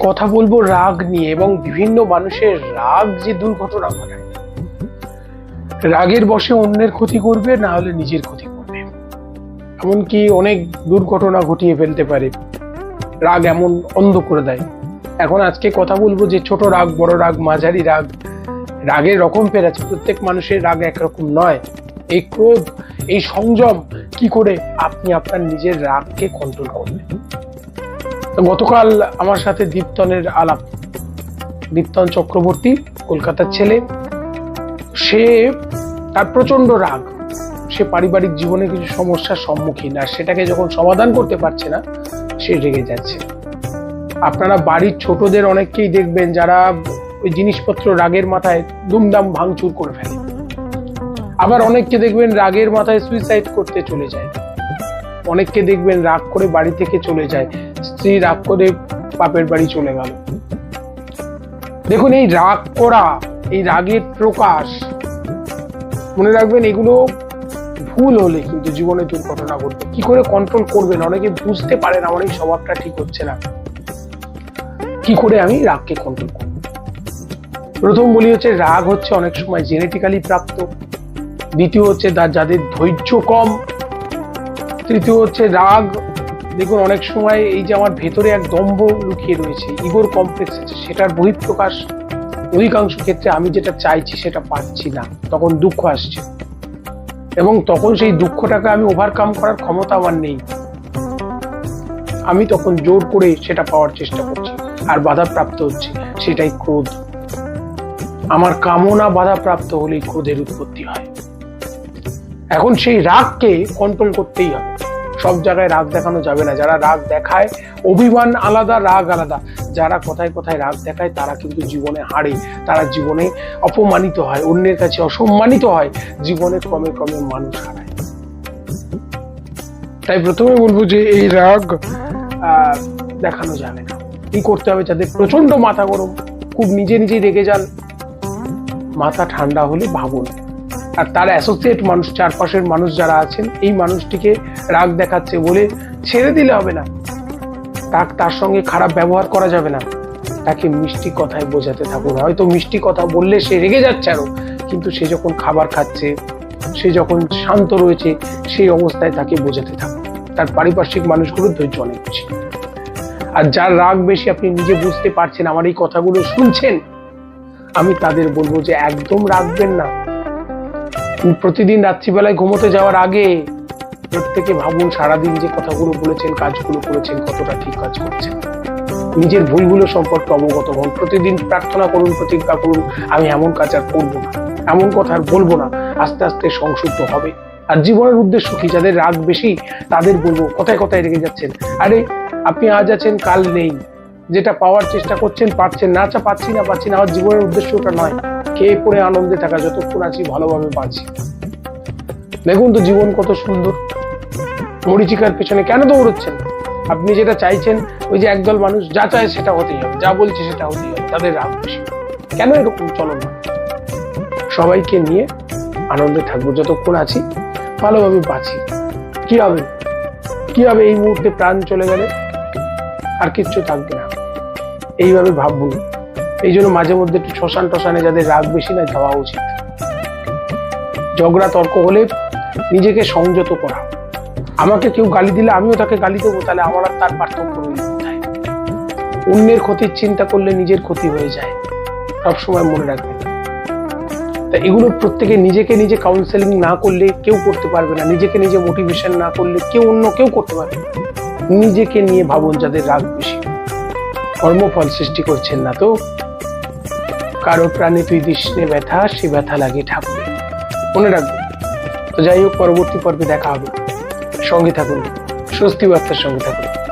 কথা বলব রাগ নিয়ে এবং বিভিন্ন মানুষের রাগ যে দুর্ঘটনা ঘটায়। রাগের বশে অন্যের ক্ষতি করবে, না হলে নিজের ক্ষতি করবে। এমনকি অনেক দুর্ঘটনা ঘটিয়ে ফেলতে পারে। রাগ এমন অন্ধ করে দেয়। এখন আজকে কথা বলব যে ছোট রাগ, বড় রাগ, মাঝারি রাগ, রাগের রকম ফের আছে। প্রত্যেক মানুষের রাগ একরকম নয়। এই ক্রোধ, এই সংযম কি করে আপনি আপনার নিজের রাগকে কন্ট্রোল করবেন? গতকাল আমার সাথে দীপ্তনের আলাপ। দীপ্তন চক্রবর্তী, কলকাতার ছেলে। সে তার প্রচণ্ড রাগ। সে পারিবারিক জীবনে কিছু সমস্যার সম্মুখীন আর সেটাকে যখন সমাধান করতে পারছে না, সে রেগে যাচ্ছে। আপনারা বাড়ির ছোটদের অনেককেই দেখবেন যারা ওই জিনিসপত্র রাগের মাথায় দুমদাম ভাঙচুর করে ফেলে। আবার অনেককে দেখবেন রাগের মাথায় সুইসাইড করতে চলে যায়। অনেককে দেখবেন রাগ করে বাড়ি থেকে চলে যায়। স্ত্রী রাগ করে বাপের বাড়ি চলে গেল। দেখুন, এই রাগ করা, এই রাগের প্রকাশ, মনে রাখবেন, এগুলো ভুল হলে কিন্তু জীবনে দুর্ঘটনা ঘটবে। কি করে কন্ট্রোল করবেন? অনেকে বুঝতে পারে না, অনেক স্বভাবটা ঠিক হচ্ছে না। কি করে আমি রাগকে কন্ট্রোল করব? প্রথম বলি হচ্ছে, রাগ হচ্ছে অনেক সময় জেনেটিক্যালি প্রাপ্ত। দ্বিতীয় হচ্ছে যাদের ধৈর্য কম। তৃতীয় হচ্ছে, রাগ দেখুন, অনেক সময় এই যে আমার ভেতরে এক দম্ভ লুকিয়ে রয়েছে, ইগোর কমপ্লেক্স আছে, সেটার বহিঃপ্রকাশ অধিকাংশ ক্ষেত্রে আমি যেটা চাইছি সেটা পাচ্ছি না, তখন দুঃখ আসছে। এবং তখন সেই দুঃখটাকে আমি ওভারকাম করার ক্ষমতা আমার নেই। আমি তখন জোর করে সেটা পাওয়ার চেষ্টা করছি, আর বাধা প্রাপ্ত হচ্ছে, সেটাই ক্রোধ। আমার কামনা বাধা প্রাপ্ত হলেই ক্রোধের উৎপত্তি হয়। এখন সেই রাগকে কন্ট্রোল করতেই হবে। সব জায়গায় রাগ দেখানো যাবে না। যারা রাগ দেখায়, অভিমান আলাদা, রাগ আলাদা। যারা কথায় কথায় রাগ দেখায়, তারা কিন্তু জীবনে হারে। তারা জীবনে অপমানিত হয়, অন্যের কাছে অসম্মানিত হয়। জীবনে ক্রমে ক্রমে মানুষ হারায়। তাই প্রথমে বলব যে এই রাগ দেখানো যাবে না। কি করতে হবে যাদের প্রচণ্ড মাথা গরম, খুব নিজে নিজেই রেগে যান। মাথা ঠান্ডা হলে ভাবুন। আর তার অ্যাসোসিয়েট মানুষ, চারপাশের মানুষ যারা আছেন, এই মানুষটিকে রাগ দেখাচ্ছে বলে ছেড়ে দিলে হবে না। তার তার সঙ্গে খারাপ ব্যবহার করা যাবে না। তাকে মিষ্টি কথায় বোঝাতে থাকুন। হয়তো মিষ্টি কথা বললে সে রেগে যাচ্ছে আরও, কিন্তু সে যখন খাবার খাচ্ছে, সে যখন শান্ত রয়েছে, সেই অবস্থায় তাকে বোঝাতে থাকুন। তার পারিপার্শ্বিক মানুষগুলোর ধৈর্য অনেক বেশি। আর যার রাগ বেশি আপনি নিজে বুঝতে পারছেন, আমার এই কথাগুলো শুনছেন, আমি তাদের বলব যে একদম রাখবেন না। প্রতিদিন রাত্রিবেলায় ঘুমোতে যাওয়ার আগে প্রত্যেকে ভাবুন সারাদিন যে কথাগুলো বলেছেন, কাজগুলো করেছেন, কতটা ঠিক কাজ করছেন। নিজের ভুলগুলো সম্পর্কে অবগত হন। প্রতিদিন প্রার্থনা করুন, প্রতিজ্ঞা করুন, আমি এমন কাজ আর করব না, এমন কথা আর বলব না, আস্তে আস্তে সংশুদ্ধ হবে। আর জীবনের উদ্দেশ্য কি? যাদের রাগ বেশি, তাদের বলব, কথায় কথায় রেগে যাচ্ছেন? আরে, আপনি আজ আছেন, কাল নেই। যেটা পাওয়ার চেষ্টা করছেন, পাচ্ছেন না চা পাচ্ছি না পাচ্ছি না, আমার জীবনের উদ্দেশ্য ওটা নয়। খেয়ে পড়ে আনন্দে থাকা যতক্ষণ আছি ভালোভাবে বাঁচি। দেখুন তো জীবন কত সুন্দর। মরিচিকার পেছনে কেন দৌড়চ্ছেন? আপনি যেটা চাইছেন, ওই যে একদল মানুষ যা চায় সেটা হতেই হবে। যা বলছে সেটা হতেই হবে, তাদের রাগ বেশি। কেন এরকম চলন? সবাইকে নিয়ে আনন্দে থাকব, যতক্ষণ আছি ভালোভাবে বাঁচি। কি হবে? কি হবে এই মুহূর্তে প্রাণ চলে গেলে আর কিচ্ছু থাকবে না। এইভাবে ভাববুন এই জন্য মাঝে মধ্যে একটু শ্মশান টশানে যাদের রাগ বেশি না যাওয়া উচিত। ঝগড়া, তর্ক হলে নিজেকে সংযত করা। আমাকে কেউ গালি দিলে আমিও তাকে গালি দেবো, তাহলে আমার আর তার পার্থক্য কোথায়? অন্যের ক্ষতির চিন্তা করলে নিজের ক্ষতি হয়ে যায়। সবসময় মনে রাখবেন। তা এগুলো প্রত্যেকে নিজেকে নিজে কাউন্সেলিং না করলে কেউ করতে পারবে না। নিজেকে নিজে মোটিভেশন না করলে কেউ অন্য কেউ করতে পারবে না। নিজেকে নিয়ে ভাবুন যাদের রাগ বেশি। কর্মফল সৃষ্টি করছেন না তো? কারও প্রাণে তুই দৃষ্ণে ব্যথা, সে ব্যথা লাগে ঠাকুর মনে রাখবে। তো যাই হোক, পরবর্তী পর্বে দেখা হবে। সঙ্গে থাকুন। স্বস্তি বার্তার সঙ্গে থাকুন।